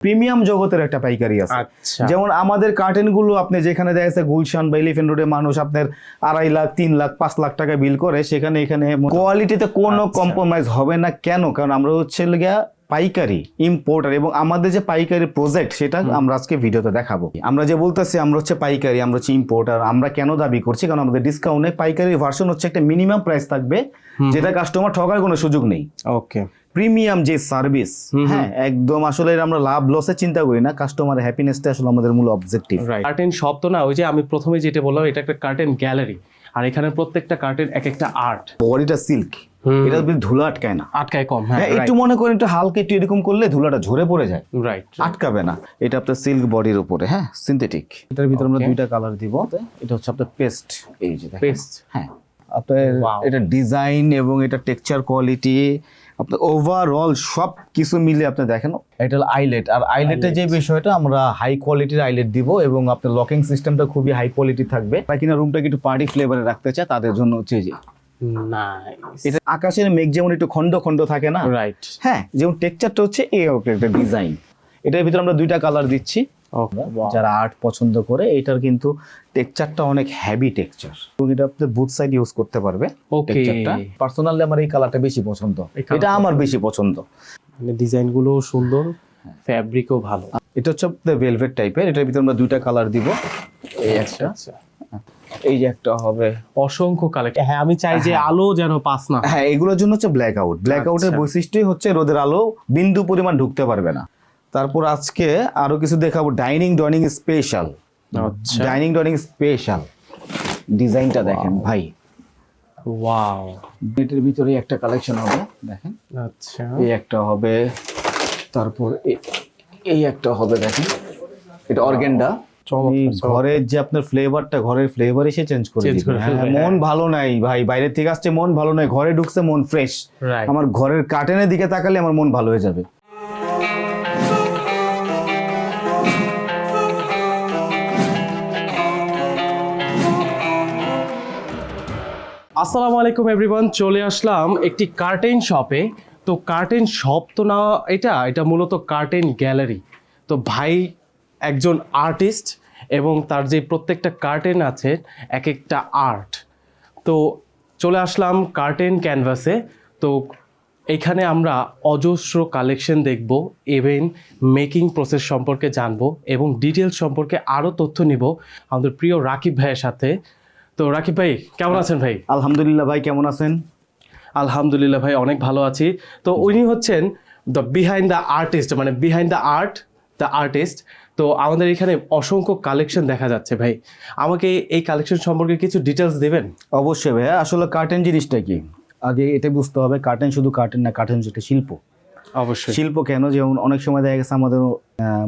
Premium জগতের একটা পাইকারি আছে। আচ্ছা। যেমন আমাদের কার্টেনগুলো আপনি যেখানে দেখা যাচ্ছে গুলশান বা এলিফেন্ট রোডে মানুষ আপনার আড়াই লাখ তিন লাখ পাঁচ লাখ টাকা বিল করে সেখানে এখানে কোয়ালিটিতে কোনো আচ্ছা। কম্প্রোমাইজ হবে না। কেন? কারণ আমরা হচ্ছে গিয়া পাইকারি ইম্পোর্টার এবং আমাদের যে পাইকারি প্রজেক্ট সেটা আমরা আজকে ভিডিওতে দেখাবো। আমরা যে বলতেছি আমরা হচ্ছে পাইকারি আমরা হচ্ছে ইম্পোর্টার আমরা কেন দাবি করছি? কারণ আমাদের ডিসকাউন্টে পাইকারি ভার্সন হচ্ছে একটা মিনিমাম প্রাইস থাকবে যেটা কাস্টমার ঠকার কোনো সুযোগ নেই। ওকে প্রিমিয়াম যে সার্ভিস হ্যাঁ একদম আসলে আমরা লাভ লসে চিন্তা করি না কাস্টমারের হ্যাপিনেসটা আসলে আমাদের মূল অবজেক্টিভ রাইট কার্টেন শপ তো না ওই যে আমি প্রথমে যেটা বললাম এটা একটা কার্টেন গ্যালারি আর এখানে প্রত্যেকটা কার্টেন এক একটা আর্ট বডিটা সিল্ক এটা ধুলো আটকায় না। আটকায় কম হ্যাঁ হ্যাঁ একটু মনে করেন একটু হালকা একটু এরকম করলে ধুলাটা ঝরে পড়ে যায়। রাইট আটকাবে না। এটা আপনার সিল্ক বডির উপরে হ্যাঁ সিনথেটিক এটার ভিতরে আমরা দুইটা কালার দিব। এটা হচ্ছে আপনার পেস্ট এই যে। পেস্ট হ্যাঁ আপনার এটা ডিজাইন এবং এটা টেক্সচার কোয়ালিটি আপনার ওভারঅল সব কিছু মিলে আপনি দেখেন এটা হলো আইলেট আর আইলেটের যে বিষয়টা আমরা হাই কোয়ালিটির আইলেট দিব এবং আপনার লকিং সিস্টেমটা খুবই হাই কোয়ালিটি থাকবে। তাই কিনা রুমটাকে একটু পার্টি ফ্লেভারে রাখতে চায় তাদের জন্য হচ্ছে যে। এটা আকাশের মেঘ যেমন একটু খন্ড খন্ড থাকে না রাইট হ্যাঁ যেমন টেক্সচারটা হচ্ছে এই একটা ডিজাইন এটার ভিতরে আমরা দুইটা কালার দিচ্ছি। যারা আর্ট পছন্দ করে এটার কিন্তু টেক্সচারটা অনেক হেভি টেক্সচার এবং এটা আপনি বুথ সাইড ইউজ করতে পারবে টেক্সচারটা পার্সোনালি আমার এই কালারটা বেশি পছন্দ। এটা আমার বেশি পছন্দ। মানে ডিজাইনগুলো সুন্দর ফ্যাব্রিকও ভালো। এটা হচ্ছে আপনার ভেলভেট টাইপের এটার ভিতরে আমরা দুইটা কালার দিব। এই একটা। আচ্ছা এই যে একটা হবে। অসংখ্য কালেকশন হ্যাঁ আমি চাই যে আলো যেন পাস না হ্যাঁ। এগুলোর জন্য হচ্ছে ব্ল্যাক আউট ব্ল্যাক আউটের আচ্ছা। বৈশিষ্ট্যই হচ্ছে রোদের আলো বিন্দু পরিমাণ ঢুকতে পারবে না। তারপর আজকে আরও কিছু দেখাবো। ডাইনিং ডাইনিং স্পেশাল আচ্ছা। ডাইনিং ডাইনিং স্পেশাল ডিজাইনটা দেখেন ভাই। ওয়াও এটার ভিতরে একটা কালেকশন হবে দেখেন। আচ্ছা। এই একটা হবে তারপর এই একটা হবে দেখেন। এটা অর্গেন্ডা ঘরের যে আপনার ফ্লেভারটা ঘরের ফ্লেভার এসে চেঞ্জ করে হ্যাঁ, মন ভালো নাই ভাই। বাইরে থেকে আসছে মন ভালো নাই ঘরে ঢুকছে মন ফ্রেশ আমার ঘরের কার্টেনের দিকে তাকালে আমার মন ভালো হয়ে যাবে। আসসালামু আলাইকুম এভরিওয়ান চলে আসলাম একটি কার্টেন শপে তো কার্টেন শপ তো না, এটা এটা মূলত কার্টেন গ্যালারি তো ভাই একজন আর্টিস্ট এবং তার যে প্রত্যেকটা কার্টেন আছে, এক একটা আর্ট তো চলে আসলাম কার্টেন ক্যানভাসে তো এখানে আমরা অজস্র কালেকশন দেখব ইভেন মেকিং প্রসেস সম্পর্কে জানব এবং ডিটেলস সম্পর্কে আরও তথ্য নিব। আমাদের প্রিয় রাকিব ভাইয়ের সাথে তো রাকিব ভাই কেমন আছেন ভাই? আলহামদুলিল্লাহ ভাই কেমন আছেন? আলহামদুলিল্লাহ ভাই অনেক ভালো আছি। তো উনি হচ্ছেন দ্য বিহাইন্ড দ্য আর্টিস্ট মানে behind the art the artist তো আমাদের এখানে অসংখ্য কালেকশন দেখা যাচ্ছে ভাই। আমাকে এই কালেকশন সম্পর্কে কিছু ডিটেলস দেবেন? অবশ্যই ভাইয়া। আসলে কার্টেন জিনিসটা কি? আগে এটা বুঝতে হবে কার্টেন শুধু কার্টেন না কার্টেন একটা শিল্প। অবশ্যই। শিল্প কেন? যেমন অনেক সময় দেখা গেছে আমাদের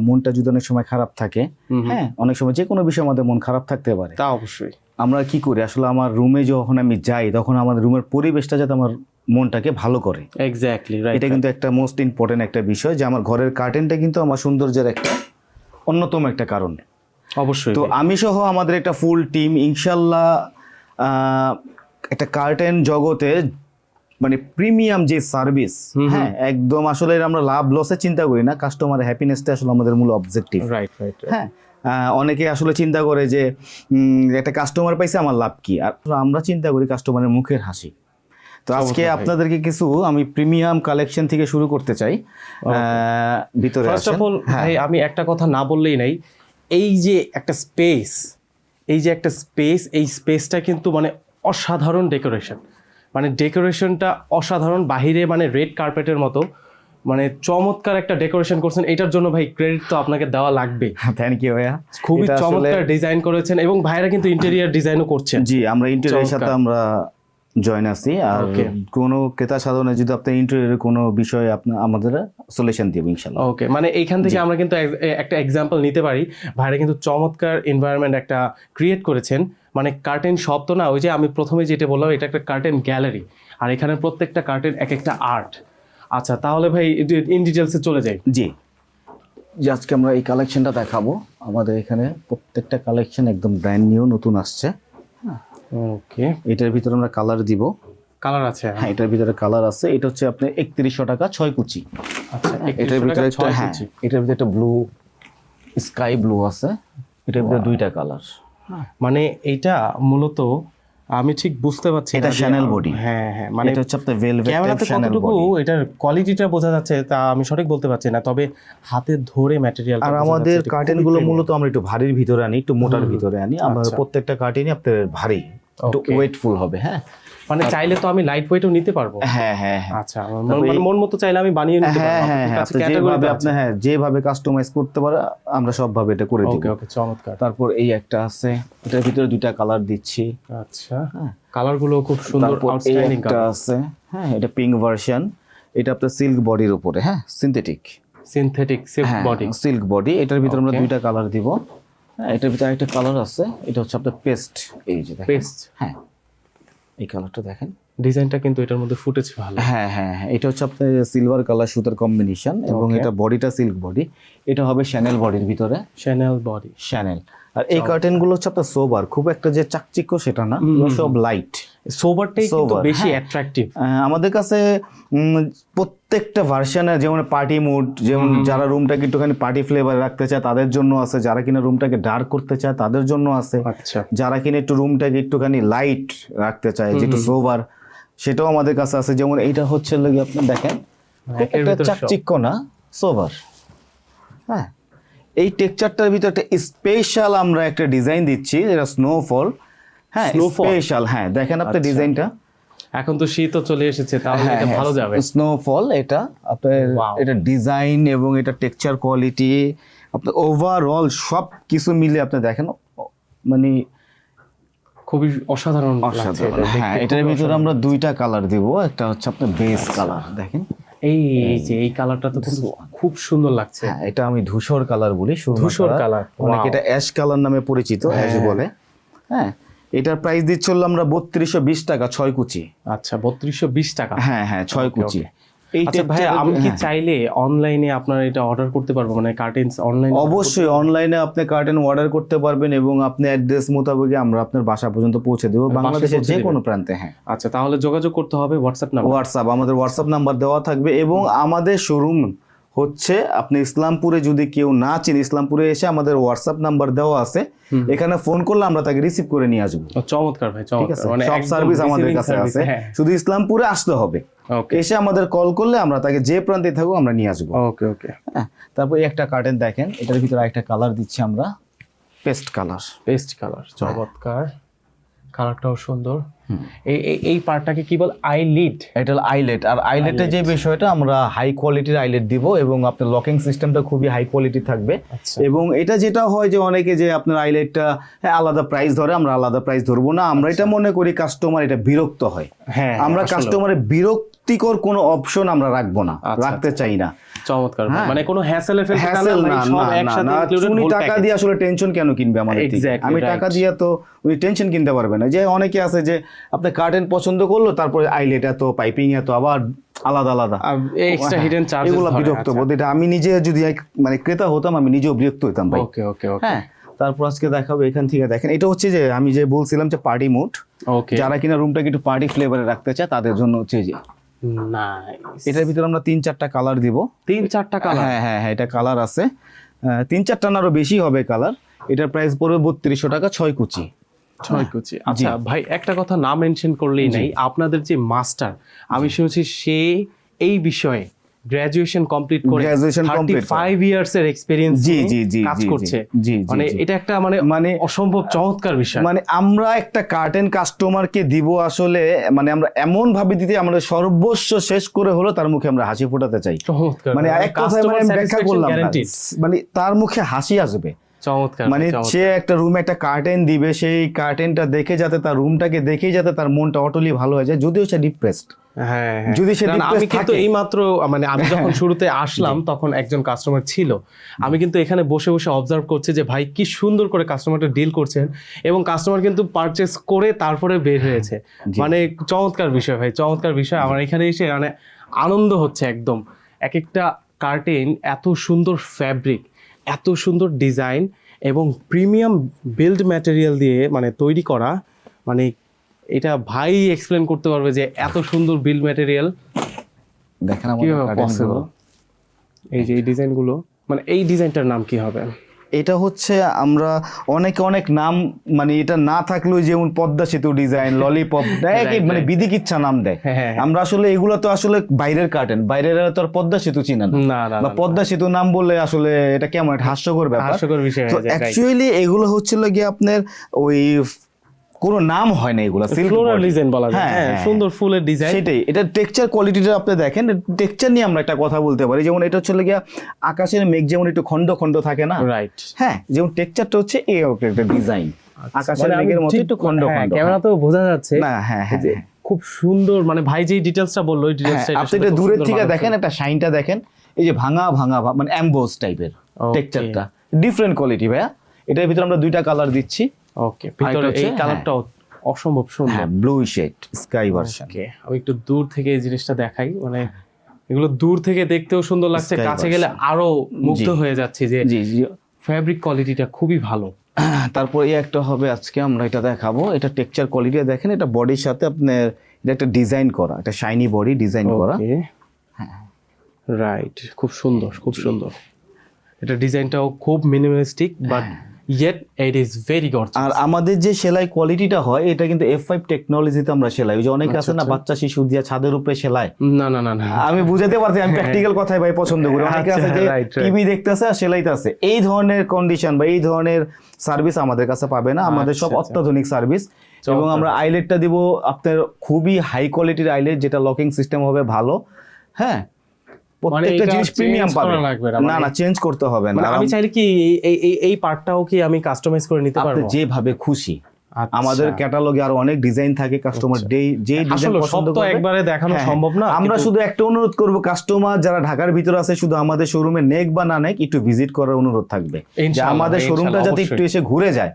মনটা যদি অনেক সময় খারাপ থাকে হ্যাঁ অনেক সময় যে কোনো বিষয়ে আমাদের মন খারাপ থাকতে পারে। তা অবশ্যই। আমরা কি করি? আসলে আমার রুমে যখন আমি যাই তখন আমার রুমের পরিবেশটা যাতে আমার মনটাকে ভালো করে। এক্স্যাক্টলি রাইট এটা কিন্তু একটা মোস্ট ইম্পর্টেন্ট একটা বিষয় যে আমার ঘরের কার্টেনটা কিন্তু আমার সৌন্দর্যের একটা অন্যতম একটা কারণ। অবশ্যই তো আমি সহ আমাদের একটা ফুল টিম ইনশাল্লাহ একটা কার্টেন জগতে মানে প্রিমিয়াম যে সার্ভিস হ্যাঁ একদম আসলে আমরা লাভ লসে চিন্তা করি না কাস্টমারের হ্যাপিনেসটা আসলে আমাদের মূল অবজেক্টিভ রাইট রাইট হ্যাঁ অনেকে আসলে চিন্তা করে যে একটা কাস্টমার পাইছে আমার লাভ কি? আর আমরা চিন্তা করি কাস্টমারের মুখের হাসি। তো আজকে আপনাদেরকে কিছু আমি প্রিমিয়াম কালেকশন থেকে শুরু করতে চাই। ভিতরে ফার্স্ট অফ অল ভাই আমি একটা কথা না বললেই নাই। এই যে একটা স্পেস এই যে একটা স্পেস এই স্পেসটা কিন্তু মানে অসাধারণ ডেকোরেশন মানে ডেকোরেশনটা অসাধারণ বাহিরে মানে রেড কার্পেটের মতো। মানে চমৎকার একটা ডেকোরেশন করছেন। এটার জন্য ভাই ক্রেডিট তো আপনাকে দেওয়া লাগবে। থ্যাংক ইউ ভাইয়া। খুবই চমৎকার ডিজাইন করেছেন এবং ভাইরা কিন্তু ইন্টেরিয়ার ডিজাইনও করছেন। জি আমরা ইন্টারিয়ারের সাথে আমরা জয়েন আছি। আর. কোনো ক্রেতা সাধারণে যদি আপনার ইন্টারিয়ারের কোনো বিষয়ে আপনার আমাদের সলিউশন দিব ইনশাল্লাহ। ওকে মানে এইখান থেকে আমরা কিন্তু একটা এক্সাম্পল নিতে পারি। ভাইরা কিন্তু চমৎকার এনভায়রনমেন্ট একটা ক্রিয়েট করেছেন। মানে কার্টেন শপ তো না ওই যে আমি প্রথমে যেটা বললাম এটা একটা কার্টেন গ্যালারি আর এখানে প্রত্যেকটা কার্টেন এক একটা আর্ট আচ্ছা তাহলে ভাই ইন ডিটেলসে চলে যাই। জি। যে আজকে আমরা এই কালেকশনটা দেখাবো। আমাদের এখানে প্রত্যেকটা কালেকশন একদম ব্র্যান্ড নিউ নতুন আসছে। ওকে এটার ভিতরে আমরা কালার দিব। কালার আছে হ্যাঁ। এটার ভিতরে কালার আছে। এটা হচ্ছে আপনি একত্রিশশো টাকা ছয় কুচি। আচ্ছা এটার ভিতরে একটা হ্যাঁ এটার ভিতরে একটা ব্লু স্কাই ব্লু আছে। এটার ভিতরে দুইটা কালার মানে এটা মূলত আমি ঠিক বুঝতে পারছি এটা শ্যানেল বডি হ্যাঁ হ্যাঁ মানে এটা হচ্ছে আপনার ভেলভেট ক্যামেরাতে কতটুকু এটার কোয়ালিটিটা বোঝা যাচ্ছে তা আমি সঠিক বলতে পারছি না তবে হাতে ধরে ম্যাটেরিয়াল আর আমাদের কার্টেনগুলো মূলত আমরা একটু ভারীর ভিতরে আনি একটু মোটার ভিতরে আনি। আমাদের আচ্ছা। প্রত্যেকটা কার্টেনই আপনার ভারী একটু ওয়েটফুল হবে হ্যাঁ? মানে চাইলে তো আমি লাইট ওয়েটও নিতে পারব। হ্যাঁ হ্যাঁ হ্যাঁ। আচ্ছা মানে মন মতো চাইলে আমি বানিয়ে নিতে হ্যাঁ পারব। হ্যাঁ হ্যাঁ আপনি হ্যাঁ যেভাবে কাস্টমাইজ করতে পারে আমরা সবভাবে এটা করে দিব। ওকে ওকে চমৎকার। তারপর এই একটা আছে এটার ভিতরে দুইটা কালার দিচ্ছি। আচ্ছা হ্যাঁ। কালারগুলো খুব সুন্দর আউটস্ট্যান্ডিং একটা আছে হ্যাঁ এটা পিঙ্ক ভার্সন এটা আপনার সিল্ক বডির উপরে হ্যাঁ সিনথেটিক সিনথেটিক সিল্ক হ্যাঁ বডি সিল্ক বডি এটার ভিতরে আমরা দুইটা কালার দিব। হ্যাঁ এটার ভিতরে একটা কালার আছে এটা হচ্ছে আপনার পেস্ট এই যে পেস্ট হ্যাঁ এই কালারটা দেখেন। ডিজাইনটা কিন্তু এটার মধ্যে ফুটেছে ভালো। হ্যাঁ হ্যাঁ হ্যাঁ। এটা হচ্ছে আপনার সিলভার কালার সুতার কম্বিনেশন এবং এটা বডিটা সিল্ক বডি এটা হবে শ্যানেল বডির ভিতরে। শ্যানেল বডি শ্যানেল আর এই কার্টেনগুলো হচ্ছে আপনার সোবার খুব একটা যে চাকচিক্য সেটা না সব লাইট সোবারটাই কিন্তু বেশি হ্যাঁ। অ্যাট্রাকটিভ আমাদের কাছে প্রত্যেকটা ভার্সনে যেমন পার্টি মুড যেমন যারা রুমটাকে একটুখানি পার্টি ফ্লেভার রাখতে চায় তাদের জন্য আছে। যারা কিনা রুমটাকে ডার্ক করতে চায় তাদের জন্য আছে। আচ্ছা। যারা কিনা একটু রুমটাকে একটুখানি লাইট রাখতে চায় যে একটু সোবার সেটাও আমাদের কাছে আছে। যেমন এইটা হচ্ছে লাগে আপনি দেখেন একের একটা চাকচিক্য না সোবার হ্যাঁ। এই টেক্সচারটার ভিতরে একটা স্পেশাল আমরা একটা ডিজাইন দিচ্ছি যেটা স্নোফল হ্যাঁ? স্পেশাল হ্যাঁ দেখেন আপনি আচ্ছা। ডিজাইনটা এখন তো শীতও চলে এসেছে তাহলে এটা ভালো যাবে। স্নোফল এটা আপনার এটা ডিজাইন এবং এটা টেক্সচার কোয়ালিটি আপনার ওভারঅল সব কিছু মিলে আপনি দেখেন মানে খুবই অসাধারণ লাগছে অসাধারণ হ্যাঁ এটার ভিতরে আমরা দুইটা কালার দিব একটা হচ্ছে আপনার বেস কালার দেখেন। এই এই যে এই কালারটা তো কিন্তু খুব সুন্দর লাগছে। হ্যাঁ এটা আমি ধূসর কালার বলি ধূসর কালার, অনেকে এটা অ্যাশ কালার নামে পরিচিত অ্যাশ হ্যাঁ। বলে। হ্যাঁ এটার প্রাইস দিচ্ছিল আমরা বত্রিশশো বিশ টাকা ছয় কুচি। আচ্ছা বত্রিশশো বিশ টাকা। হ্যাঁ হ্যাঁ ছয় কুচি। আচ্ছা ভাই আমি কি হ্যাঁ। চাইলে অনলাইনে আপনার এটা অর্ডার করতে পারব? মানে কার্টেন্স অনলাইন অবশ্যই অনলাইনে আপনি কার্টেন অর্ডার করতে পারবেন এবং আপনি অ্যাড্রেস মোতাবেক আমরা আপনার বাসা পর্যন্ত পৌঁছে দেবো বাংলাদেশের যে কোনো প্রান্তে হ্যাঁ। আচ্ছা তাহলে যোগাযোগ করতে হবে হোয়াটসঅ্যাপ নাম্বার হোয়াটসঅ্যাপ আমাদের হোয়াটসঅ্যাপ নাম্বার দেওয়া থাকবে এবং আমাদের শোরুম হচ্ছে আপনি ইসলামপুরে যদি কেউ না চিন ইসলামপুরে এসে আমাদের হোয়াটসঅ্যাপ নাম্বার দেওয়া আছে এখানে ফোন করলে আমরা তাকে রিসিভ করে নিয়ে আসব। চমৎকার ভাই চমৎকার। মানে সব সার্ভিস আমাদের কাছে আছে। হ্যাঁ। শুধু ইসলামপুরে আসতে হবে। এসে আমাদের কল করলে আমরা তাকে যে প্রান্তে থাকুক আমরা নিয়ে আসব। ওকে ওকে হ্যাঁ তারপর একটা কার্টেন দেখেন এটার ভিতরে একটা কালার দিচ্ছি আমরা। পেস্ট কালার পেস্ট কালার চমৎকার। কালারটাও সুন্দর। এই এই- পার্টটাকে কি বল? আইলিড। এটা হলো আইলেট। আর আইলেটের যে বিষয়টা আমরা হাই কোয়ালিটির আইলেট দিব এবং আপনার লকিং সিস্টেমটা খুবই হাই কোয়ালিটি থাকবে। আচ্ছা। এবং এটা যেটা হয় যে অনেকে যে আপনার আইলেটটা হ্যাঁ আলাদা প্রাইস ধরে আমরা আলাদা প্রাইস ধরবো না। আমরা এটা মনে করি কাস্টমার এটা বিরক্ত হয়। হ্যাঁ আমরা। কাস্টমারের বিরক্তিকর কোনো অপশন আমরা রাখব না আচ্ছা, রাখতে চাই না। চমৎকার হ্যাঁ। মানে কোনো হ্যাসেলে ফেলতে হ্যাসেল না না, না। উনি টাকা দিয়ে আসলে টেনশন কেন কিনবে আমাদের থেকে? আমি টাকা দিয়ে তো উনি টেনশন কিনতে পারবে না। যে অনেকে আছে যে আপনি কার্টেন পছন্দ করল তারপরে আইলেট এত পাইপিং এত আবার আলাদা আলাদা। এক্সট্রা হিডেন চার্জ এগুলো বিরক্ত বোধ এটা আমি নিজে যদি মানে ক্রেতা হতাম আমি নিজেও বিরক্ত হতাম ভাই। ওকে ওকে ওকে হ্যাঁ তারপর আজকে দেখাবো এখান থেকে। দেখেন এটা হচ্ছে যে আমি যে বলছিলাম যে পার্টি মুড যারা কিনা রুমটাকে একটু পার্টি ফ্লেভারে রাখতে চায় তাদের জন্য হচ্ছে যে এটার ভিতরে আমরা তিন চারটা কালার দিব। তিন চারটা কালার হ্যাঁ হ্যাঁ হ্যাঁ এটা কালার আছে। তিন চারটা আরও বেশি হবে কালার এটার প্রাইস পড়বে বত্রিশশো টাকা ছয় কুচি। ছয় কুচি। আচ্ছা ভাই একটা কথা না মেনশন করলেই নাই। আপনাদের যে মাস্টার আমি শুনেছি সে এই বিষয়ে গ্রাজুয়েশন কমপ্লিট করে গ্রাজুয়েশন কমপ্লিট 5 ইয়ার্স এর এক্সপেরিয়েন্স জি, জি, জি, কাজ করছে। জি, মানে এটা একটা মানে মানে অসম্ভব চমৎকার বিষয়। মানে আমরা একটা কার্টেন কাস্টমারকে দিব আসলে মানে আমরা এমন ভাবে দিতে আমরা সর্বস্ব শেষ করে হলো তার মুখে আমরা হাসি ফোটাতে চাই। চমৎকার। মানে এক কথায় মানে ব্যাখ্যা করলাম মানে তার মুখে হাসি আসবে। চমৎকার মানে সে একটা রুমে একটা কার্টেন দিবে সেই কার্টেনটা দেখে যাতে তার রুমটাকে দেখে যাতে তার মনটা অটলি ভালো হয়ে যায় যদিও সে ডিপ্রেসড হ্যাঁ হ্যাঁ। যদি সে আমি কিন্তু এই মাত্র মানে আমি যখন শুরুতে আসলাম তখন একজন কাস্টমার ছিল। আমি কিন্তু এখানে বসে বসে অবজার্ভ করছি যে ভাই কি সুন্দর করে কাস্টমারটা ডিল করছেন। এবং কাস্টমার কিন্তু পারচেস করে তারপরে বের হয়েছে। মানে চমৎকার বিষয় ভাই চমৎকার বিষয়। আমার এখানে এসে মানে আনন্দ হচ্ছে একদম। এক একটা কার্টেন এত সুন্দর ফ্যাব্রিক এত সুন্দর ডিজাইন এবং প্রিমিয়াম বিল্ড ম্যাটেরিয়াল দিয়ে মানে তৈরি করা। মানে এটা ভাই এক্সপ্লেন করতে পারবে যে এত সুন্দর বিল্ড ম্যাটেরিয়াল। দেখেন কীভাবে এই যে এই ডিজাইনগুলো মানে এই ডিজাইনটার নাম কি হবে? এটা হচ্ছে আমরা অনেকে অনেক নাম মানে এটা না থাকলেও যেমন পদ্মা সেতু ডিজাইন ললিপপ দেয় মানে বিধি বিধিকিচ্ছা নাম দেয়। হ্যাঁ, হ্যাঁ, হ্যাঁ। আমরা আসলে এগুলো তো আসলে বাইরের কার্টেন বাইরের তো আর পদ্মা সেতু চিনেন বা পদ্মা সেতু নাম বললে আসলে এটা কেমন একটা হাস্যকর ব্যাপার। হাস্যকর বিষয় তো. অ্যাকচুয়ালি এগুলো হচ্ছিল গিয়ে আপনার ওই কোনো নাম হয় না এগুলো ফ্লোরাল ডিজাইন বলা যায়। হ্যাঁ, হ্যাঁ হ্যাঁ, সুন্দর ফুলের ডিজাইন সেটাই এটা টেক্সচার কোয়ালিটিটা আপনি দেখেন টেক্সচার নিয়ে আমরা একটা কথা বলতে পারি। যেমন এটা হচ্ছে গিয়া আকাশের মেঘ যেমন একটু খন্ড খন্ড থাকে না? রাইট হ্যাঁ যেমন টেক্সচারটা হচ্ছে এই একটা ডিজাইন আকাশের মেঘের মতো একটু খন্ড খন্ড ক্যামেরা তো বোঝা যাচ্ছে না হ্যাঁ হ্যাঁ হ্যাঁ। খুব সুন্দর মানে ভাই যেই ডিটেলসটা বলল ওই ডিটেলসটা আপনি এটা দূরের থেকে দেখেন একটা শাইনটা দেখেন। এই যে ভাঙা ভাঙা মানে অ্যাম্বোস টাইপের. টেক্সচারটা ডিফারেন্ট কোয়ালিটি ভাইয়া। এটার ভিতরে আমরা দুইটা কালার দিচ্ছি। ওকে ভিতরে এই কালারটাও অসম্ভব সুন্দর। হ্যাঁ blue shade sky version okay আমি একটু দূর থেকে এই জিনিসটা দেখাই মানে এগুলো দূর থেকে দেখতেও সুন্দর লাগছে কাছে গেলে আরও মুগ্ধ হয়ে যাচ্ছে যে জি জি। ফ্যাব্রিক কোয়ালিটিটা খুবই ভালো। তারপর এই একটা হবে আজকে আমরা এটা দেখাবো। এটা টেক্সচার কোয়ালিটি দেখেন এটা বডির সাথে আপনার এটা একটা ডিজাইন করা একটা শাইনি বডি ডিজাইন করা। ওকে রাইট খুব সুন্দর খুব সুন্দর। এটা ডিজাইনটাও খুব minimalistic but yet it is very gorgeous আর আমাদের যে সেলাই কোয়ালিটিটা হয় এটা কিন্তু এফ ফাইভ টেকনোলজিতে আমরা সেলাই। ওই যে অনেকে আছে না বাচ্চা শিশু দিয়ে ছাদের উপরে সেলাই। না না না না। আমি বুঝাতে পারছি আমি প্র্যাকটিক্যাল কথাই ভাই পছন্দ করি। অনেকে আছে আচ্ছা, যে right, right. টিভি দেখতেছে আর সেলাইতেছে এই ধরনের কন্ডিশন বা এই ধরনের সার্ভিস আমাদের কাছে পাবে না। আমাদের সব আচ্ছা, আচ্ছা। অত্যাধুনিক সার্ভিস এবং আমরা আইলেটটা দিব আপনার খুবই হাই কোয়ালিটির আইলেট যেটা লকিং সিস্টেম হবে ভালো। হ্যাঁ? প্রত্যেকটা জিনিস প্রিমিয়াম পাবে। না, না মানে- চেঞ্জ করতে হবে না। মানে আমি চাইলে কি এই- এই পার্টটাও কি আমি কাস্টমাইজ করে নিতে পারব? যেভাবে খুশি। আচ্ছা। আমাদের ক্যাটালগে আরও অনেক ডিজাইন থাকে কাস্টমার যে যে ডিজাইন পছন্দ তো করবে। একবারে দেখানো হ্যাঁ, সম্ভব না আমরা শুধু একটা অনুরোধ করব কাস্টমার যারা ঢাকার ভিতরে আছে শুধু আমাদের শোরুমে নেক বা না নেক একটু ভিজিট করার অনুরোধ থাকবে। যে আমাদের শোরুমটা যাতে একটু এসে ঘুরে যায়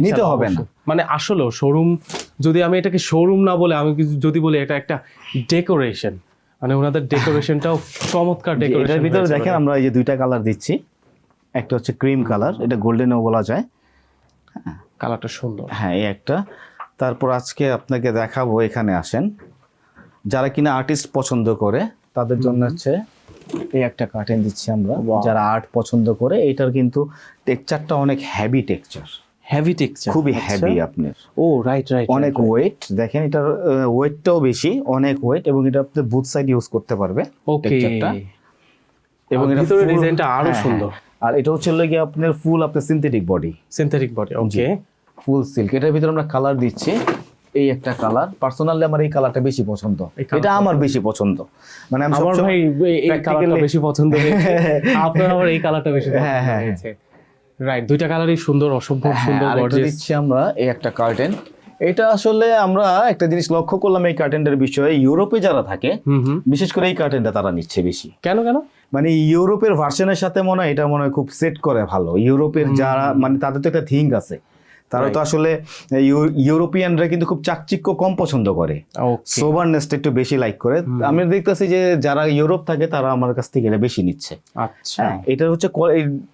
নিতে হবে না। মানে আসলে শোরুম যদি আমি এটাকে শোরুম না বলে আমি যদি বলি এটা একটা ডেকোরেশন মানে ওনাদের ডেকোরেশনটাও চমৎকার ডেকোরেশন এটার ভিতরে দেখেন আমরা এই যে দুইটা কালার দিচ্ছি। একটা হচ্ছে ক্রিম কালার এটা গোল্ডেনও বলা যায়। কালারটা সুন্দর। হ্যাঁ এই একটা। তারপর আজকে আপনাকে দেখাবো এখানে আসেন। যারা কিনা আর্টিস্ট পছন্দ করে তাদের জন্য হচ্ছে এই একটা কার্টেন দিচ্ছি আমরা। যারা আর্ট পছন্দ করে এটার কিন্তু টেক্সচারটা অনেক হেভি টেক্সচার হেভি টেক্সচার খুবই হেভি আপনার। ও রাইট রাইট অনেক ওয়েট দেখেন এটার ওয়েটটাও বেশি অনেক ওয়েট এবং এটা আপনি বুথ সাইড ইউজ করতে পারবে ওকে এবং এটা ভিতরে ডিজাইনটা আরও হ্যাঁ, সুন্দর। হ্যাঁ। আর এটা হচ্ছে গিয়ে আপনার ফুল আপনার synthetic body synthetic body okay full silk এটার ভিতরে আমরা কালার দিচ্ছি এই একটা কালার পার্সোনালি আমার এই কালারটা বেশি পছন্দ। এটা আমার বেশি পছন্দ। মানে আমি আমার ভাই এই- কালারটা বেশি পছন্দ হয়েছে। আপনার আবার এই কালারটা বেশি পছন্দ হ্যাঁ, হ্যাঁ, রাইট দুইটা কালারই সুন্দর অসম্ভব হ্যাঁ, সুন্দর গর্জিয়াস দিচ্ছি আমরা এই একটা কার্টেন এটা আসলে আমরা একটা জিনিস লক্ষ্য করলাম এই কার্টেনটার বিষয়ে ইউরোপে যারা থাকে বিশেষ করে এই কার্টেনটা তারা নিচ্ছে বেশি। কেন কেন? মানে ইউরোপের ভার্সনের সাথে মনে হয় এটা মনে হয় খুব সেট করে ভালো। ইউরোপের যারা মানে তাদের তো একটা থিঙ্ক আছে। তারা তো আসলে ইউ- ইউরোপিয়ানরা কিন্তু খুব চাকচিক্য কম পছন্দ করে। সোবারনেসটা একটু বেশি লাইক করে। আমি দেখতেছি যে যারা ইউরোপ থাকে তারা আমার কাছ থেকে এটা বেশি নিচ্ছে। আচ্ছা। হ্যাঁ এটা হচ্ছে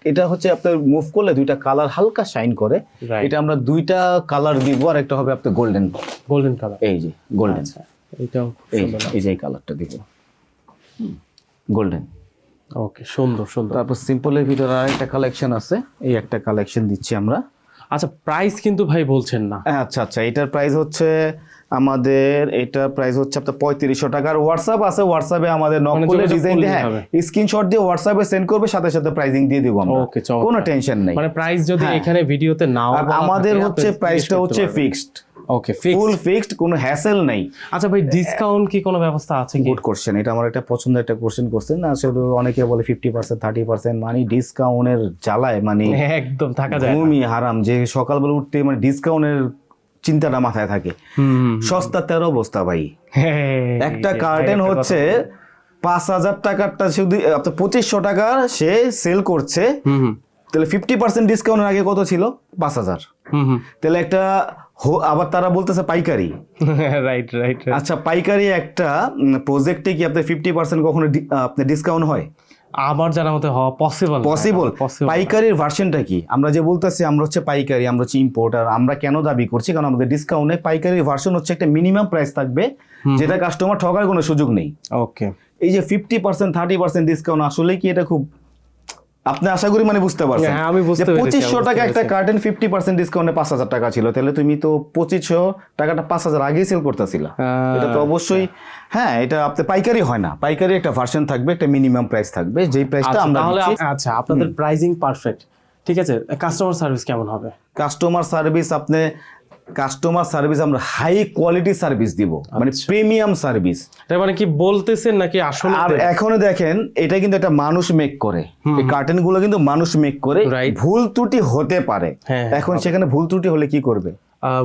এটা হচ্ছে আপনার মুভ করলে দুইটা কালার হালকা শাইন করে। এটা আমরা দুইটা কালার দিব আর একটা হবে আপনার গোল্ডেন গোল্ডেন কালার এই যে গোল্ডেন এটাও এই যে এই কালারটা দিব। গোল্ডেন ওকে সুন্দর সুন্দর। তারপর সিম্পলের ভিতরে আর একটা কালেকশন আছে। এই একটা কালেকশন দিচ্ছি আমরা। আচ্ছা প্রাইস কিন্তু ভাই বলছেন না। আচ্ছা আচ্ছা এটার প্রাইস হচ্ছে আমাদের এটা প্রাইস হচ্ছে আপনার পঁয়ত্রিশশো টাকার আর হোয়াটসঅ্যাপ আছে হোয়াটসঅ্যাপে আমাদের নকলে ডিজাইন দিয়ে হ্যাঁ। স্ক্রিনশট দিয়ে হোয়াটসঅ্যাপে সেন্ড করবে সাথে সাথে প্রাইজিং দিয়ে দিব আমরা। ওকে কোনো টেনশন নেই। মানে প্রাইস যদি এখানে ভিডিওতে নাও আমাদের হচ্ছে প্রাইসটা হচ্ছে fixed okay fix full fixed কোনো হ্যাসেল নেই। আচ্ছা ভাই ডিসকাউন্ট কি কোনো ব্যবস্থা আছে কি? গুড কোশ্চেন এটা আমার একটা পছন্দের একটা কোশ্চেন করছেন না শুধু অনেকে বলে ফিফটি পার্সেন্ট থার্টি পার্সেন্ট মানে ডিসকাউন্টের জ্বালায় মানে একদম থাকা যায়। ঘুমই হারাম। যে সকালবেলা উঠতে মানে ডিসকাউন্টের চিন্তাটা মাথায় থাকে। হুম সস্তা তেরো বস্তা ভাই। হ্যাঁ, একটা এই- কার্টেন হচ্ছে পাঁচ হাজার টাকারটা শুধু আপনার পঁচিশশো টাকা সে সেল করছে। তাহলে ফিফটি পার্সেন্ট ডিসকাউন্টের আগে কত ছিল? পাঁচ হাজার। তাহলে একটা হো- আবার তারা বলতেছে পাইকারি। রাইট রাইট আচ্ছা পাইকারি একটা প্রজেক্টে কি আপনার ফিফটি পার্সেন্ট কখনো আপনার ডিসকাউন্ট হয়? আমার জানা মতে হওয়া পসিবল পসিবল পসিবল পাইকারির ভার্সনটা কি? আমরা যে বলতেছি আমরা হচ্ছে পাইকারি আমরা হচ্ছে ইম্পোর্টার আমরা কেন দাবি করছি? কারণ আমাদের ডিসকাউন্টে পাইকারির ভার্সন হচ্ছে একটা মিনিমাম প্রাইস থাকবে যেটা কাস্টমার ঠকার কোনো সুযোগ নেই। ওকে এই যে fifty percent thirty percent discount আসলে কি এটা খুব আপনি আশা করি মানে বুঝতে পারছেন। হ্যাঁ, আমি বুঝতে পেরেছি, পঁচিশশো বুঝতে টাকা একটা। কার্টেন ফিফটি পার্সেন্ট ডিসকাউন্টে পাঁচ হাজার টাকা ছিল। তাহলে তুমি তো পঁচিশশো টাকাটা পাঁচ হাজার আগেই সেল করতেছিল। এটা তো অবশ্যই হ্যাঁ এটা আপনি পাইকারি হয় না। পাইকারি একটা ভার্সন থাকবে একটা মিনিমাম প্রাইস থাকবে। যেই প্রাইসটা আচ্ছা, আমরা আচ্ছা আপনাদের প্রাইজিং পারফেক্ট ঠিক আছে কাস্টমার সার্ভিস কেমন হবে? কাস্টমার সার্ভিস আপনি কাস্টমার সার্ভিস আমরা হাই কোয়ালিটি সার্ভিস দিব মানে আচ্ছা। প্রিমিয়াম সার্ভিস তার মানে কি বলতেছেন নাকি আসলে আর এখনও দেখেন এটা কিন্তু একটা মানুষ মেক করে। এই কার্টেনগুলো কিন্তু মানুষ মেক করে ভুল ত্রুটি হতে পারে। হ্যাঁ, এখন সেখানে ভুল ত্রুটি হলে কি করবে?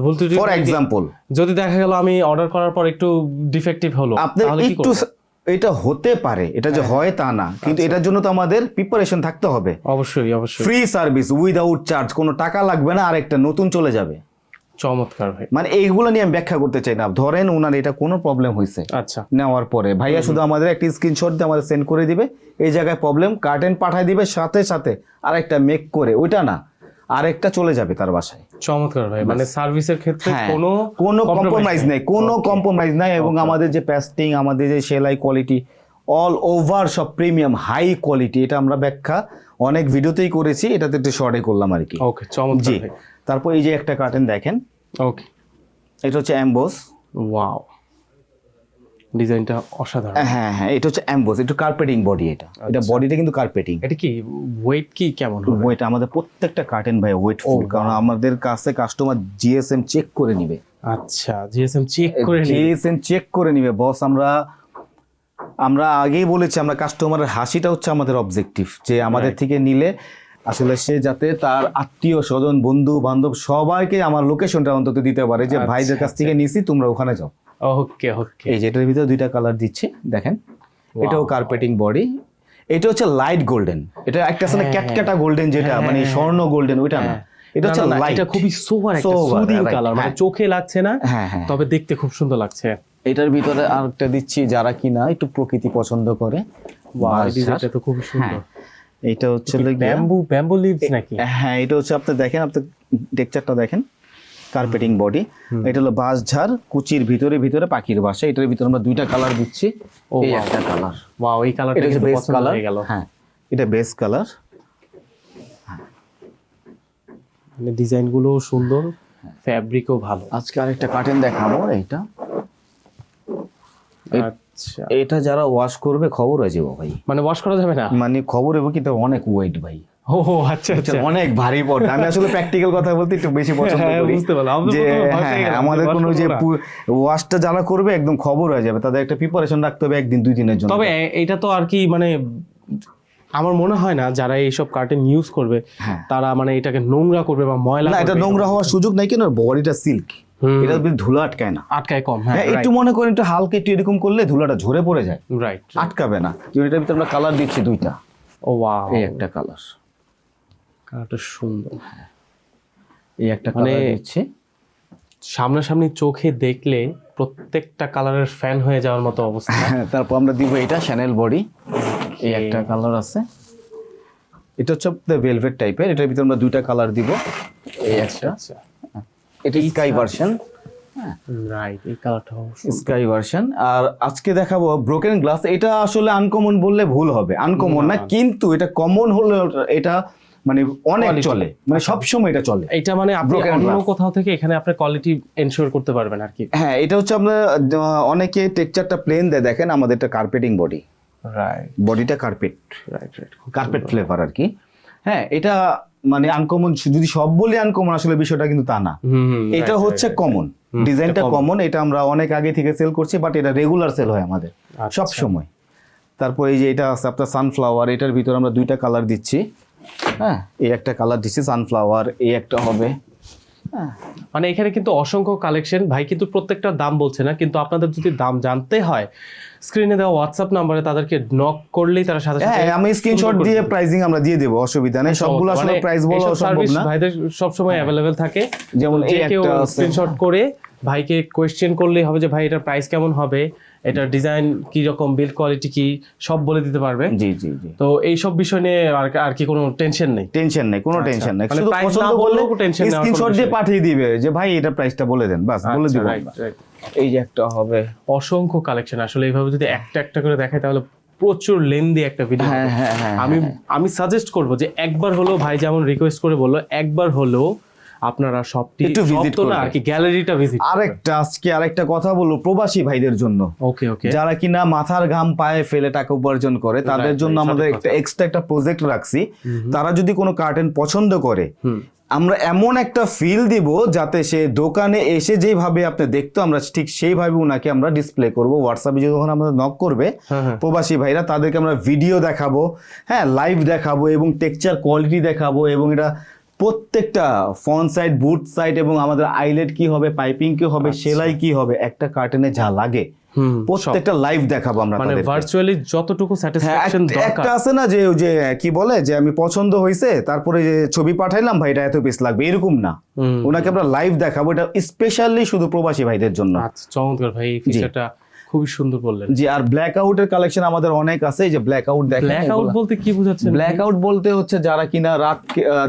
ভুল ত্রুটি ফর এক্সাম্পল যদি দেখা গেল আমি অর্ডার করার পর একটু ডিফেক্টিভ হলো তাহলে কি করব? হ্যাঁ, এটা হতে পারে এটা যে হয় তা না কিন্তু এটার জন্য তো আমাদের প্রিপারেশন থাকতে হবে। অবশ্যই অবশ্যই। ফ্রি সার্ভিস উইদাউট চার্জ কোনো টাকা লাগবে না আর একটা নতুন চলে যাবে। চমৎকার ভাই। মানে এইগুলো নিয়ে আমি ব্যাখ্যা করতে চাই না। ধরেন ওনার এটা কোনো প্রবলেম হয়েছে। আচ্ছা। নেওয়ার পরে। ভাইয়া শুধু আমাদের একটা স্ক্রিনশট দিয়ে আমাদের সেন্ড করে দিবে। এই জায়গায় প্রবলেম কার্টেন পাঠায় দিবে সাথে সাথে আরেকটা মেক করে। ওইটা না। আরেকটা চলে যাবে তার বাসায়। চমৎকার ভাই। মানে সার্ভিসের ক্ষেত্রে হ্যাঁ, কোনো কোনো কম্প্রোমাইজ নেই। কোনো কম্প্রোমাইজ নাই এবং আমাদের যে প্যাস্টিং আমাদের যে সেলাই কোয়ালিটি অল ওভার সব প্রিমিয়াম হাই কোয়ালিটি এটা আমরা ব্যাখ্যা অনেক ভিডিওতেই করেছি। এটাতে একটু শর্টে করলাম আর কি ওকে চমৎকার তারপর এই যে একটা কার্টেন দেখেন। ওকে এটা হচ্ছে অ্যাম্বোস ওয়াও ডিজাইনটা অসাধারণ। হ্যাঁ হ্যাঁ এটা হচ্ছে অ্যাম্বোস একটু কার্পেটিং বডি এটা। এটা বডিটা কিন্তু কার্পেটিং এটা কি ওয়েট কি কেমন হবে? ওয়েট আমাদের প্রত্যেকটা কার্টেন ভাই ওয়েট ফুল কারণ আমাদের কাছে কাস্টমার জিএসএম চেক করে নিবে। আচ্ছা জিএসএম চেক করে জিএসএম চেক করে নিবে বস আমরা আমরা আগেই বলেছি আমরা কাস্টমারের হাসিটা হচ্ছে আমাদের অবজেক্টিভ যে আমাদের থেকে নিলে আসলে সে যাতে তার আত্মীয় স্বজন বন্ধু বান্ধব সবাইকে আমার লোকেশনটা অন্তত দিতে পারে যে আচ্ছা, ভাইদের কাছ থেকে নিছি তোমরা ওখানে যাও। ওকে ওকে। এই যে এটার ভিতরে দুইটা কালার দিচ্ছে দেখেন। এটাও কার্পেটিং বডি এটা হচ্ছে লাইট গোল্ডেন এটা একটা আছে না ক্যাটক্যাটা গোল্ডেন যেটা মানে স্বর্ণ গোল্ডেন ওইটা না। এটা হচ্ছে লাইট এটা খুবই সোবার একটা সুদিং কালার মানে হ্যাঁ। চোখে লাগছে না হ্যাঁ হ্যাঁ। তবে দেখতে খুব সুন্দর লাগছে। এটার ভিতরে আরেকটা দিচ্ছি যারা কিনা একটু প্রকৃতি পছন্দ করে। ওয়াও ডিজাইনটা তো খুবই সুন্দর। এটা হচ্ছে ব্যাম্বু ব্যাম্বু লিভস নাকি? হ্যাঁ এটা হচ্ছে আপনি দেখেন আপনি টেক্সচারটা দেখেন কার্পেটিং বডি এটা হলো বাঁশ ঝাড় কুচির ভিতরে ভিতরে পাখির বাসা এটার ভিতরে আমরা দুইটা কালার দিচ্ছি ও, এই একটা কালার ওয়াও এই কালারটা কিন্তু বেস পছন্দ কালার হয়ে গেল। হ্যাঁ এটা বেস্ট কালার মানে ডিজাইনগুলো সুন্দর ফ্যাব্রিকও ভালো। আজকে আরেকটা কার্টেন দেখাবো এইটা। এই- আচ্ছা। এটা যারা ওয়াশ করবে খবর হয়ে যাব ভাই। মানে ওয়াশ করা যাবে না? মানে খবর এবং কিন্তু অনেক ওয়েট ভাই। ও আচ্ছা আচ্ছা। অনেক ভারী পড়ে আমি আসলে প্র্যাকটিক্যাল কথা বলতে একটু বেশি পছন্দ হ্যাঁ, করি। যে হ্যাঁ আমাদের wash কোনো যে ওয়াশটা যারা করবে একদম খবর হয়ে যাবে। তাদের একটা প্রিপারেশন রাখতে হবে একদিন দুই দিনের জন্য। তবে এটা তো আর কি মানে আমার মনে হয় না যারা এইসব কার্টেন ইউজ করবে হ্যাঁ। তারা মানে এটাকে নোংরা করবে বা ময়লা না এটা নোংরা হওয়ার সুযোগ নাই কেন? বডিটা সিল্ক। এটা কিন্তু ধুলো আটকায় না। আটকায় কম হ্যাঁ হ্যাঁ একটু মনে করেন একটু হালকা একটু এরকম করলে ধুলাটা ঝরে পড়ে যায়। রাইট আটকাবে না। যেমন এটার ভিতরে আমরা কালার দিচ্ছি দুইটা। ও ওয়াও এই একটা কালার কালারটা সুন্দর এই একটা মানে- কালার দিচ্ছি। সামনাসামনি চোখে দেখলে প্রত্যেকটা কালারের ফ্যান হয়ে যাওয়ার মতো অবস্থা। হ্যাঁ, তারপর আমরা দিব এটা শ্যানেল বডি এই একটা কালার আছে। এটা হচ্ছে ভেলভেট টাইপের এটার ভিতরে আমরা দুইটা কালার দিব। এই একটা। আচ্ছা। এটা স্কাই ভার্সন রাইট এই কালারটা স্কাই ভার্সন আর আজকে দেখাবো ব্রোকেন গ্লাস এটা আসলে আনকমন বললে ভুল হবে। আনকমন না কিন্তু এটা কমন হলে এটা মানে অনেক চলে। মানে সব সময় এটা চলে। এটা মানে আপনি অন্য কোথাও থেকে এখানে আপনার কোয়ালিটি এনশিওর করতে পারবেন আর কি। হ্যাঁ এটা হচ্ছে আমরা অনেকে টেক্সচারটা প্লেন দেয় দেখেন আমাদের এটা কার্পেটিং বডি রাইট বডিটা carpet right right carpet flavour আর কি। হ্যাঁ এটা মানে আনকমন যদি সব বলি আনকমন আসলে বিষয়টা কিন্তু তা না। এটা হচ্ছে কমন ডিজাইনটা কমন এটা আমরা অনেক আগে থেকে সেল করছি বাট এটা রেগুলার সেল হয় আমাদের আচ্ছা। সব সময়। তারপর এই যে এটা আছে আপনার সানফ্লাওয়ার এটার ভিতরে আমরা দুইটা কালার দিচ্ছি। হ্যাঁ এই একটা কালার দিচ্ছি সানফ্লাওয়ার এই একটা হবে মানে এখানে কিন্তু অসংখ্য কালেকশন ভাই কিন্তু প্রত্যেকটা দাম বলছে না কিন্তু আপনাদের যদি দাম জানতে হয় স্ক্রিনে দেওয়া হোয়াটসঅ্যাপ নাম্বারে তাদেরকে নক করলেই তারা সাথে সাথে হ্যাঁ আমি স্ক্রিনশট দিয়ে প্রাইসিং আমরা দিয়ে দেবো অসুবিধা নেই। সবগুলো আসলে প্রাইস বলা সম্ভব না হ্যাঁ। ভাইদের সব সময় অ্যাভেলেবেল থাকে। যেমন এই একটা স্ক্রিনশট করে ভাইকে কোয়েশ্চেন করলেই হবে যে ভাই এটার প্রাইস কেমন হবে? এটার ডিজাইন কি রকম বিল্ড কোয়ালিটি কি সব বলে দিতে পারবে। জি জি জি। তো এই সব বিষয় নিয়ে আর আর কি কোনো টেনশন নেই? টেনশন নেই কোনো টেনশন নেই। মানে শুধু পছন্দ না করলে বললেও tension স্ক্রিনশট দিয়ে পাঠিয়ে দিবে যে ভাই এটা প্রাইসটা বলে দেন বাস বলে আচ্ছা, দিব। এই যে একটা হবে অসংখ্য কালেকশন আসলে এইভাবে যদি একটা একটা করে দেখায় তাহলে প্রচুর লেন্দি একটা ভিডিও হ্যাঁ হ্যাঁ হ্যাঁ আমি আমি সাজেস্ট করব যে একবার হলো ভাই যেমন রিকোয়েস্ট করে বলল একবার হলো আপনারা সবটি একটু সব visit না আর কি গ্যালারিটা ভিজিট আরেকটা আজকে আরেকটা কথা বলব প্রবাসী ভাইদের জন্য। ওকে ওকে যারা কিনা মাথার ঘাম পায়ে ফেলে টাকা উপার্জন করে তাদের জন্য আমাদের একটা এক্সট্রা একটা প্রজেক্ট রাখছি। তারা যদি কোনো কার্টেন পছন্দ করে আমরা এমন একটা ফিল দিব যাতে সে দোকানে এসে যেভাবে আপনি দেখতো আমরা ঠিক সেইভাবে ওনাকে আমরা ডিসপ্লে করব। হোয়াটসঅ্যাপে যখন আমাদের নক করবে হ্যাঁ হ্যাঁ। প্রবাসী ভাইরা তাদেরকে আমরা ভিডিও দেখাবো হ্যাঁ লাইভ দেখাবো এবং টেক্সচার কোয়ালিটি দেখাবো এবং এটা প্রত্যেকটা ফ্রন্ট সাইড বুট সাইড এবং আমাদের আইলেট কি হবে পাইপিং কি হবে সেলাই কি হবে একটা কার্টেনে যা লাগে। প্রত্যেকটা লাইভ দেখাবো আমরা মানে ভার্চুয়ালি যতটুকু স্যাটিসফ্যাকশন দরকার একটা আছে না যে ওই যে কি বলে যে আমি পছন্দ হয়েছে তারপরে যে ছবি পাঠাইলাম ভাই এটা এত পিস লাগবে এরকম না। ওনাকে আমরা লাইভ দেখাবো এটা স্পেশালি শুধু প্রবাসী ভাইদের জন্য। আচ্ছা চমৎকার ভাই এই ফিচারটা খুবই সুন্দর বললেন। জি আর ব্ল্যাক আউটের কালেকশন আমাদের অনেক আছে এই যে ব্ল্যাক আউট দেখেন ব্ল্যাক আউট বলতে কি বোঝাচ্ছেন? ব্ল্যাক আউট বলতে হচ্ছে যারা কিনা রাত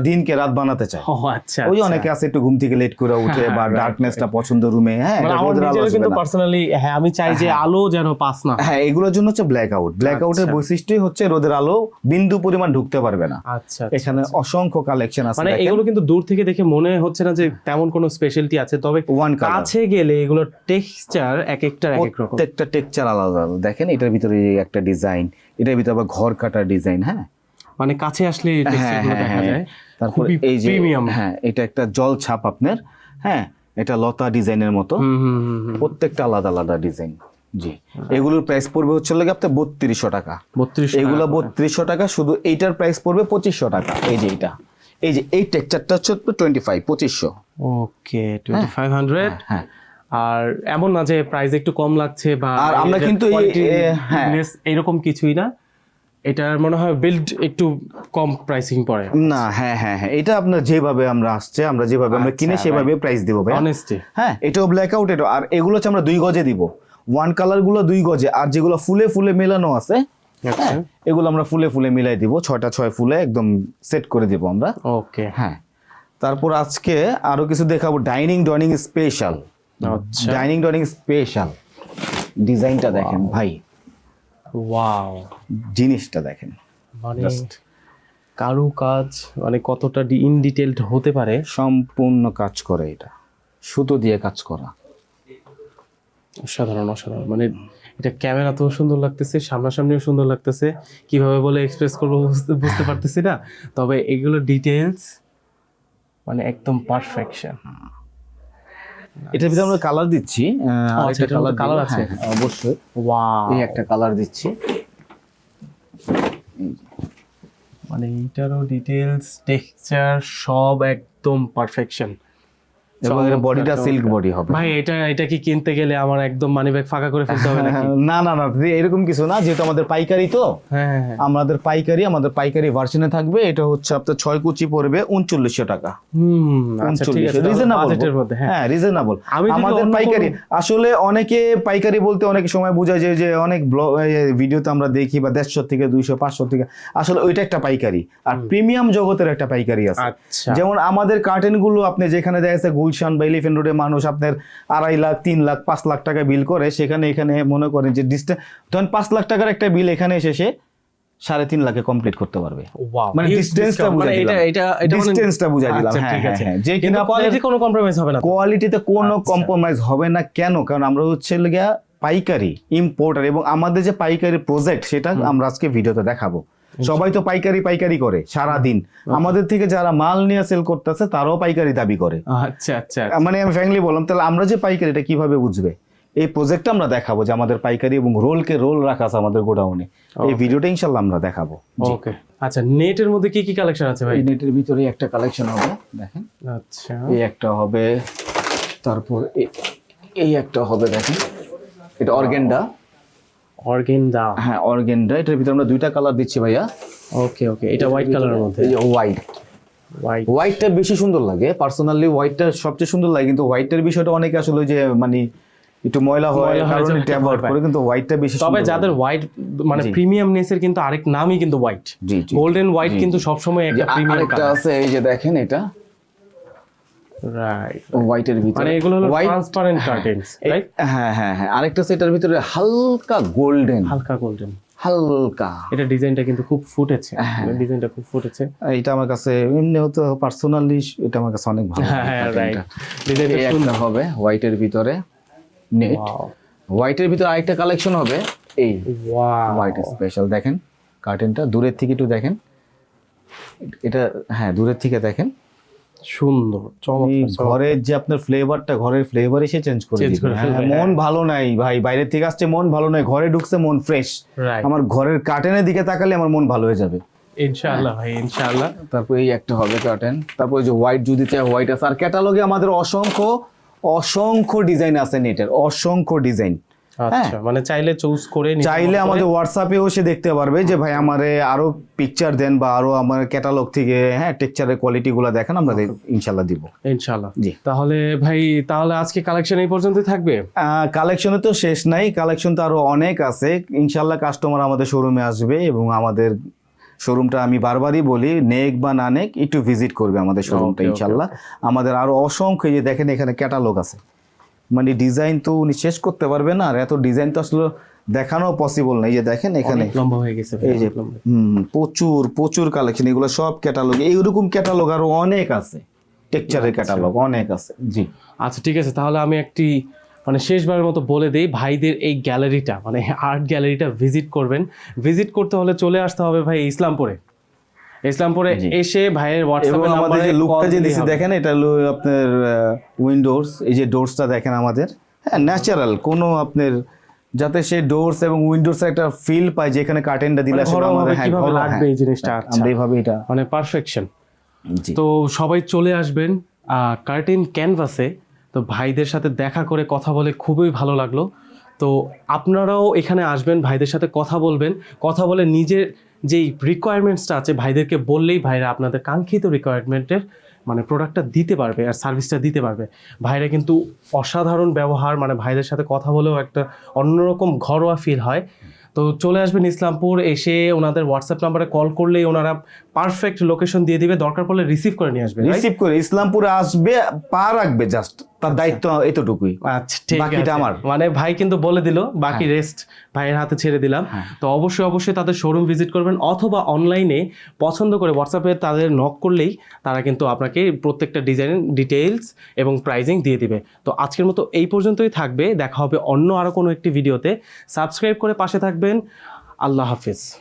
দিনকে রাত বানাতে চায়। ও আচ্ছা ওই আচ্ছা। অনেকে আছে একটু ঘুম থেকে লেট করে উঠে বা ডার্কনেসটা পছন্দ রুমে হ্যাঁ মানে আমার কিন্তু পার্সোনালি হ্যাঁ আমি চাই যে আলো যেন পাস না হ্যাঁ। এগুলোর জন্য হচ্ছে ব্ল্যাক আউট ব্ল্যাক আউটের আচ্ছা। বৈশিষ্ট্যই হচ্ছে রোদের আলো বিন্দু পরিমাণ ঢুকতে পারবে না। আচ্ছা এখানে অসংখ্য কালেকশন আছে মানে এগুলো কিন্তু দূর থেকে দেখে মনে হচ্ছে না যে তেমন কোনো স্পেশালিটি আছে তবে কাছে গেলে এগুলোর টেক্সচার এক একটা এক এক রকম। প্রত্যেকটা টেক্সচার আলাদা আলাদা। দেখেন এটার ভিতরে একটা ডিজাইন এটার ভিতরে আবার ঘর কাটার ডিজাইন হ্যাঁ? মানে কাছে আসলে হ্যাঁ হ্যাঁ দেখা হ্যাঁ। যায়। তারপর এই যে হ্যাঁ এটা একটা জল ছাপ আপনার হ্যাঁ? এটা লতা ডিজাইনের মতো। প্রত্যেকটা আলাদা আলাদা ডিজাইন জি। এগুলোর প্রাইস পড়বে হচ্ছে লাগে আপনার বত্রিশশো টাকা। বত্রিশ এগুলো বত্রিশশো টাকা শুধু এইটার প্রাইস পড়বে পঁচিশশো টাকা। এই যে এইটা। এই যে এই টেক্সচারটা হচ্ছে টোয়েন্টি ফাইভ পঁচিশশো। ওকে টোয়েন্টি ফাইভ হান্ড্রেড হ্যাঁ। আর এমন না যে প্রাইস একটু কম লাগছে বা আর আমরা কিন্তু হ্যাঁ। এরকম কিছুই না। এটার মনে হয় বিল্ড একটু কম প্রাইসিং পড়ে। না হ্যাঁ হ্যাঁ হ্যাঁ এটা আপনার যেভাবে আমরা আসছে আমরা যেভাবে আমরা কিনে আচ্ছা, সেভাবে প্রাইস দিব ভাই অনেস্টি হ্যাঁ এটাও ব্ল্যাক আউট এটা আর এগুলো হচ্ছে আমরা দুই গজে দিব। ওয়ান কালারগুলো দুই গজে। আর যেগুলো ফুলে ফুলে মেলানো আছে আচ্ছা। হ্যাঁ, এগুলো আমরা ফুলে ফুলে মিলাই দিব। ছয়টা ছয় ফুলে একদম সেট করে দিব আমরা। ওকে হ্যাঁ। তারপর আজকে আরও কিছু দেখাবো। ডাইনিং ডাইনিং স্পেশাল আচ্ছা ডাইনিং ডাইনিং স্পেশাল ডিজাইনটা দেখেন ভাই। ওয়াও জিনিসটা দেখেন। মানে কারু কাজ মানে কতটা ইন ডিটেলড হতে পারে। সম্পূর্ণ কাজ করে এটা। সুতো দিয়ে কাজ করা। অসাধারণ অসাধারণ। মানে এটা ক্যামেরা তো সুন্দর লাগতেছে সামনাসামনিও সুন্দর লাগতেছে। কীভাবে বলে এক্সপ্রেস করব বুঝতে বুঝতে পারতেছি না। তবে এগুলো ডিটেলস মানে একদম পারফেকশন এটার ভিতরে আমরা কালার দিচ্ছি আরেকটা কালার আছে? আছে অবশ্যই। ওয়াও এই একটা কালার দিচ্ছি। মানে এটারও ডিটেলস টেক্সচার সব একদম পারফেকশন এবং এর বডিটা সিল্ক বডি হবে। ভাই এটা এটা কি কিনতে গেলে আমার একদম মানি ব্যাগ ফাঁকা করে ফেলতে হবে নাকি? না না না এরকম কিছু না যেহেতু আমাদের পাইকারি তো হ্যাঁ হ্যাঁ, হ্যাঁ। আমাদের পাইকারি আমাদের পাইকারি ভার্সনে থাকবে এটা হচ্ছে আপনার ছয় কুচি পড়বে উনচল্লিশশো টাকা। হুম আচ্ছা ঠিক আছে রিজনেবল হ্যাঁ। হ্যাঁ রিজনেবল আমাদের পাইকারি আসলে অনেকে পাইকারি বলতে অনেক সময় বোঝায় যে যে অনেক ব্লগ ভিডিওতে আমরা দেখি বা দেড়শো থেকে দুইশো পাঁচশো থেকে আসলে ওইটা একটা পাইকারি। আর প্রিমিয়াম জগতের একটা পাইকারি আছে। আচ্ছা। যেমন আমাদের কার্টেনগুলো আপনি যেখানে দেখা যাচ্ছে গুলশান বা এলিফেন্ট রোডে মানুষ আপনার আড়াই লাখ তিন লাখ পাঁচ লাখ টাকা বিল করে সেখানে এখানে মনে করেন যে ডিস্টেন্স ধরেন পাঁচ লাখ টাকার একটা বিল এখানে এসে সে সাড়ে তিন লাখে কমপ্লিট করতে পারবে। মানে ডিস্টেন্সটা বুঝাই দিলাম। মানে- ডিস্টেন্সটা বুঝাই দিলাম। আচ্ছা, ঠিক হ্যাঁ আছে। হ্যাঁ। যে কিনা কোয়ালিটি কোনো কম্প্রোমাইজ হবে না? কোয়ালিটিতে কোনো আচ্ছা। কম্প্রোমাইজ হবে না। কেন? কারণ আমরা হচ্ছে গিয়া পাইকারি ইম্পোর্টার এবং আমাদের যে পাইকারি প্রজেক্ট সেটা আমরা আজকে ভিডিওতে দেখাবো। সবাই তো পাইকারি পাইকারি করে সারা দিন আমাদের থেকে যারা মাল নিয়ে সেল করতেছে তারাও পাইকারি দাবি করে। আচ্ছা আচ্ছা মানে আমি ফ্যামিলি বললাম তাহলে আমরা যে পাইকারি এটা কীভাবে বুঝবে? এই প্রজেক্টটা আমরা দেখাবো যে আমাদের পাইকারি এবং রোলকে রোল রাখা আছে আমাদের গোডাউনে। এই ভিডিওটা ইনশাল্লাহ আমরা দেখাবো। ওকে আচ্ছা নেটের মধ্যে কি কি কালেকশন আছে ভাই? নেটের ভিতরে একটা কালেকশন হবে দেখেন। আচ্ছা। এই একটা হবে তারপর এই একটা হবে দেখেন। এটা অর্গেন্ডা অর্গেনডা হ্যাঁ অর্গেন্ডা এটার ভিতরে আমরা দুইটা কালার দিচ্ছি ভাইয়া। ওকে ওকে এটা হোয়াইট কালারের মধ্যে। হোয়াইট হোয়াইট হোয়াইটটা বেশি সুন্দর লাগে পার্সোনালি হোয়াইটটা সবচেয়ে সুন্দর লাগে কিন্তু হোয়াইটের বিষয়টা অনেকে আসলে যে মানে একটু ময়লা হয় কারণ যাবে, এটা অ্যাভয়েড ভয় পায়। করে কিন্তু হোয়াইটটা বেশি তবে যাদের হোয়াইট মানে প্রিমিয়াম নেসের কিন্তু আরেক নামই কিন্তু হোয়াইট গোল্ডেন হোয়াইট কিন্তু সবসময় একটা প্রিমিয়াম কালার আছে এই যে দেখেন এটা। রাইট হোয়াইটের ভিতরে। মানে এগুলো হলো ট্রান্সপারেন্ট কার্টেন্স রাইট হ্যাঁ হ্যাঁ হ্যাঁ। আরেকটা সেটার ভিতরে হালকা গোল্ডেন হালকা গোল্ডেন হালকা। এটা ডিজাইনটা কিন্তু খুব ফুটেছে। হ্যাঁ। ডিজাইনটা খুব ফুটেছে। এটা আমার কাছে পার্সোনালি এটা আমার কাছে অনেক ভালো হ্যাঁ হ্যাঁ রাইট। ডিজাইনটা হবে হোয়াইটের ভিতরে নেট হোয়াইটের ভিতরে আরেকটা কালেকশন হবে এই হোয়াইট স্পেশাল দেখেন কার্টেনটা দূরের থেকে একটু দেখেন। এটা হ্যাঁ দূরের থেকে দেখেন। সুন্দর ঘরের যে আপনার ফ্লেভারটা ঘরের ফ্লেভার এসে চেঞ্জ করে হ্যাঁ, মন ভালো নাই ভাই বাইরে থেকে আসছে মন ভালো নাই ঘরে ঢুকছে মন ফ্রেশ আমার ঘরের কার্টেনের দিকে তাকালে আমার মন ভালো হয়ে যাবে। ইনশাআল্লাহ ভাই ইনশাআল্লাহ। তারপর এই একটা হবে কার্টেন তারপর যে হোয়াইট যদি চাই হোয়াইট আছে। আর ক্যাটালগে আমাদের অসংখ্য অসংখ্য ডিজাইন আছে নেটের অসংখ্য ডিজাইন আচ্ছা মানে চাইলে চুজ করে চাইলে আমাদের হোয়াটসঅ্যাপেও সে দেখতে পারবে যে ভাই আমারে আরও পিকচার দেন বা আরও আমার ক্যাটালগ থেকে হ্যাঁ টেক্সচারের দেখেন আমরা ইনশাল্লাহ দিব। ইনশাআল্লাহ জি। তাহলে ভাই তাহলে আজকে কালেকশন এই পর্যন্তই থাকবে? কালেকশনে তো শেষ নাই কালেকশন তো আরও অনেক আছে। ইনশাল্লাহ কাস্টমার আমাদের শোরুমে আসবে এবং আমাদের শোরুমটা আমি বারবারই বলি নেক বা না নেক একটু ভিজিট করবে আমাদের শোরুমটা ইনশাল্লাহ। আমাদের আরও অসংখ্য যে দেখেন এখানে ক্যাটালগ আছে। মানে ডিজাইন তো উনি শেষ করতে পারবে না আর এত ডিজাইন তো আসলে দেখানো পসিবল না। এই যে দেখেন এখানে। লম্বা হয়ে গেছে এই যে প্রচুর প্রচুর কালেকশন এগুলো সব ক্যাটালগ এইরকম ক্যাটালগ আরও অনেক আছে। টেক্সচারের ক্যাটালগ অনেক আছে। জি। আচ্ছা ঠিক আছে তাহলে আমি একটি মানে শেষবারের মতো বলে দেই ভাইদের এই গ্যালারিটা মানে আর্ট গ্যালারিটা ভিজিট করবেন। ভিজিট করতে হলে চলে আসতে হবে ভাই ইসলামপুরে। ইসলামপুরে। এসে ভাইয়ের হোয়াটসঅ্যাপে আমাদের যে লুকটা যে দিছি দেখেন এটা হলো আপনার উইন্ডোজ এই যে ডোরসটা দেখেন আমাদের। হ্যাঁ ন্যাচারাল কোনো আপনার যাতে সে ডোরস এবং উইন্ডোজ একটা ফিল পায় যেখানে কার্টেনটা দিলে মানে আমাদের হ্যাঁ ঘরোয়া, লাগবে হ্যাঁ। এই জিনিসটা, আচ্ছা। আমরা এইভাবে এটা মানে পারফেকশন তো সবাই চলে আসবেন কার্টেন ক্যানভাসে তো ভাইদের সাথে দেখা করে কথা বলে খুবই ভালো লাগল। তো আপনারাও এখানে আসবেন ভাইদের সাথে কথা বলবেন। কথা বলে নিজের যেই রিকোয়ারমেন্টসটা আছে, ভাইদেরকে বললেই ভাইরা আপনাদের কাঙ্ক্ষিত রিকোয়ারমেন্টের মানে প্রোডাক্টটা দিতে পারবে আর সার্ভিসটা দিতে পারবে। ভাইরা কিন্তু অসাধারণ ব্যবহার মানে ভাইদের সাথে কথা বলেও একটা অন্যরকম ঘরোয়া ফিল হয়। তো চলে আসবেন ইসলামপুর, এসে ওনাদের হোয়াটসঅ্যাপ নাম্বারে কল করলেই ওনারা পারফেক্ট লোকেশন দিয়ে দিবে, দরকার পড়লে রিসিভ করে নিয়ে আসবে রিসিভ করে, ইসলামপুরে আসবে, পা রাখবে জাস্ট তার দায়িত্ব এতটুকুই। আচ্ছা ঠিক বাকিটা আমার। মানে ভাই কিন্তু বলে দিল বাকি রেস্ট ভাইয়ের হাতে ছেড়ে দিলাম। হ্যাঁ। তো অবশ্যই অবশ্যই তাদের শোরুম ভিজিট করবেন অথবা অনলাইনে পছন্দ করে হোয়াটসঅ্যাপে তাদের নক করলেই তারা কিন্তু আপনাকে প্রত্যেকটা ডিজাইন ডিটেইলস এবং প্রাইজিং দিয়ে দিবে। তো আজকের মতো এই পর্যন্তই থাকবে। দেখা হবে অন্য আরও কোনো একটি ভিডিওতে সাবস্ক্রাইব করে পাশে থাকবেন। আল্লাহ হাফিজ।